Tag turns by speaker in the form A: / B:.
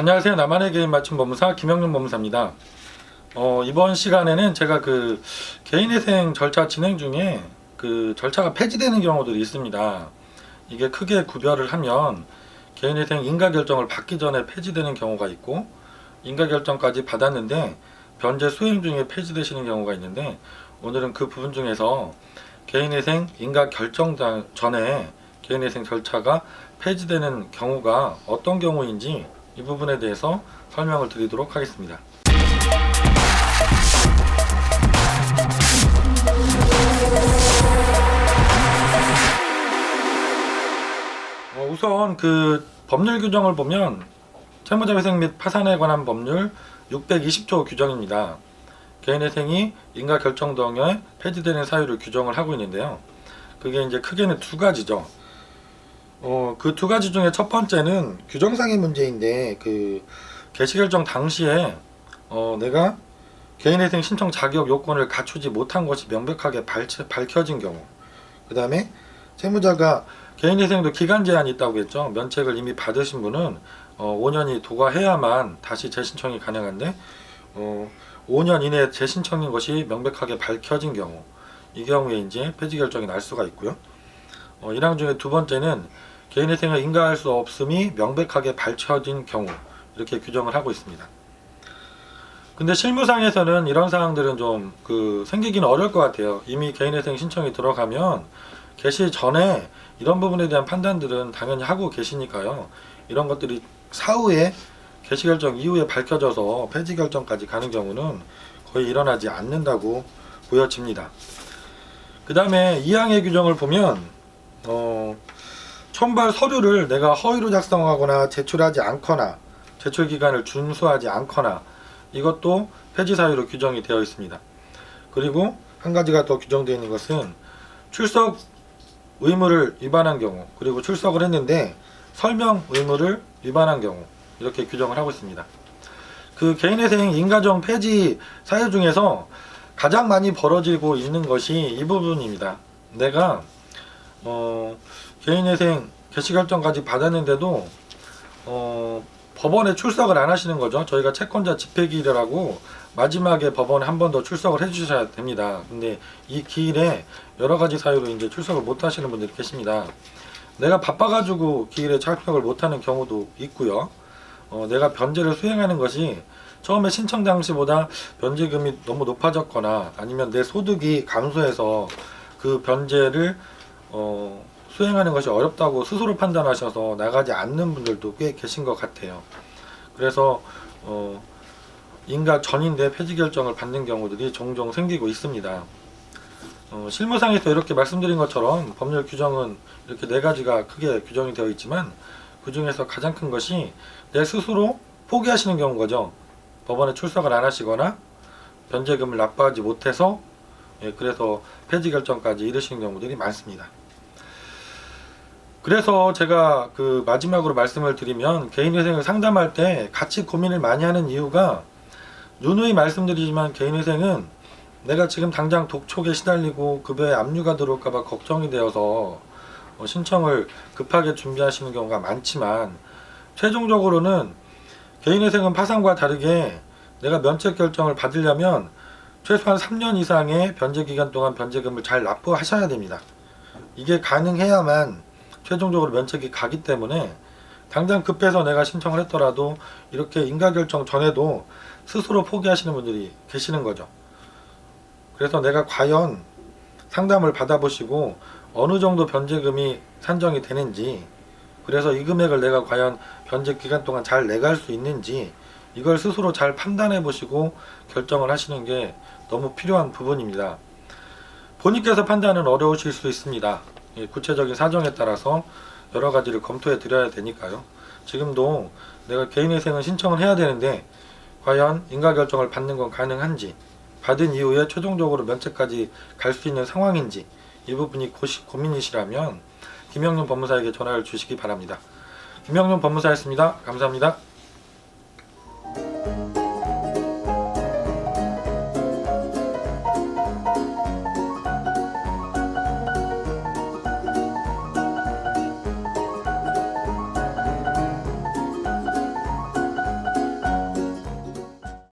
A: 안녕하세요. 나만의 개인 맞춤 법무사 김영준 법무사입니다. 어, 이번 시간에는 제가 그 개인회생 절차 진행 중에 그 절차가 폐지되는 경우들이 있습니다. 이게 크게 구별을 하면 개인회생 인가 결정을 받기 전에 폐지되는 경우가 있고 인가 결정까지 받았는데 변제 수행 중에 폐지되시는 경우가 있는데 오늘은 그 부분 중에서 개인회생 인가 결정 자- 전에 개인회생 절차가 폐지되는 경우가 어떤 경우인지 이 부분에 대해서 설명을 드리도록 하겠습니다. 어, 우선 그 법률 규정을 보면 채무자 회생 및 파산에 관한 법률 620조 규정입니다. 개인회생이 인가 결정 등에 폐지되는 사유를 규정을 하고 있는데요. 그게 이제 크게는 두 가지죠. 어, 그 두 가지 중에 첫 번째는 규정상의 문제인데 그 개시 결정 당시에 어, 내가 개인회생 신청 자격 요건을 갖추지 못한 것이 명백하게 밝혀, 밝혀진 경우. 그 다음에 채무자가 개인회생도 기간 제한이 있다고 했죠. 면책을 이미 받으신 분은 어, 5년이 도과해야만 다시 재신청이 가능한데 어, 5년 이내에 재신청인 것이 명백하게 밝혀진 경우. 이 경우에 이제 폐지 결정이 날 수가 있고요. 어, 이랑 중에 두 번째는 개인회생을 인가할 수 없음이 명백하게 밝혀진 경우 이렇게 규정을 하고 있습니다. 근데 실무상에서는 이런 사항들은 좀 그 생기기는 어려울 것 같아요. 이미 개인회생 신청이 들어가면 개시 전에 이런 부분에 대한 판단들은 당연히 하고 계시니까요. 이런 것들이 사후에 개시 결정 이후에 밝혀져서 폐지 결정까지 가는 경우는 거의 일어나지 않는다고 보여집니다. 그 다음에 2항의 규정을 보면 어, 첨발 서류를 내가 허위로 작성하거나 제출하지 않거나 제출 기간을 준수하지 않거나 이것도 폐지 사유로 규정이 되어 있습니다. 그리고 한 가지가 더 규정되어 있는 것은 출석 의무를 위반한 경우 그리고 출석을 했는데 설명 의무를 위반한 경우 이렇게 규정을 하고 있습니다. 그 개인회생 인가정 폐지 사유 중에서 가장 많이 벌어지고 있는 것이 이 부분입니다. 내가 어, 개인회생 개시 결정까지 받았는데도 어, 법원에 출석을 안 하시는 거죠. 저희가 채권자 집회기일이라고 마지막에 법원에 한 번 더 출석을 해주셔야 됩니다. 근데 이 기일에 여러 가지 사유로 이제 출석을 못 하시는 분들이 계십니다. 내가 바빠가지고 기일에 참석을 못하는 경우도 있고요. 어, 내가 변제를 수행하는 것이 처음에 신청 당시보다 변제금이 너무 높아졌거나 아니면 내 소득이 감소해서 그 변제를 어, 수행하는 것이 어렵다고 스스로 판단하셔서 나가지 않는 분들도 꽤 계신 것 같아요. 그래서 어, 인가 전인데 폐지 결정을 받는 경우들이 종종 생기고 있습니다. 어, 실무상에서 이렇게 말씀드린 것처럼 법률 규정은 이렇게 네 가지가 크게 규정이 되어 있지만 그 중에서 가장 큰 것이 내 스스로 포기하시는 경우인 거죠. 법원에 출석을 안 하시거나 변제금을 납부하지 못해서 예, 그래서 폐지 결정까지 이르시는 경우들이 많습니다. 그래서 제가 그 마지막으로 말씀을 드리면 개인회생을 상담할 때 같이 고민을 많이 하는 이유가 누누이 말씀드리지만 개인회생은 내가 지금 당장 독촉에 시달리고 급여에 압류가 들어올까봐 걱정이 되어서 어, 신청을 급하게 준비하시는 경우가 많지만 최종적으로는 개인회생은 파산과 다르게 내가 면책 결정을 받으려면 최소한 3년 이상의 변제 기간 동안 변제금을 잘 납부하셔야 됩니다. 이게 가능해야만 최종적으로 면책이 가기 때문에 당장 급해서 내가 신청을 했더라도 이렇게 인가 결정 전에도 스스로 포기하시는 분들이 계시는 거죠. 그래서 내가 과연 상담을 받아보시고 어느 정도 변제금이 산정이 되는지 그래서 이 금액을 내가 과연 변제 기간 동안 잘 내갈 수 있는지 이걸 스스로 잘 판단해 보시고 결정을 하시는 게 너무 필요한 부분입니다. 본인께서 판단은 어려우실 수 있습니다. 예, 구체적인 사정에 따라서 여러 가지를 검토해 드려야 되니까요. 지금도 내가 개인회생을 신청을 해야 되는데 과연 인가 결정을 받는 건 가능한지 받은 이후에 최종적으로 면책까지 갈 수 있는 상황인지 이 부분이 고시, 고민이시라면 김영윤 법무사에게 전화를 주시기 바랍니다. 김영윤 법무사였습니다. 감사합니다.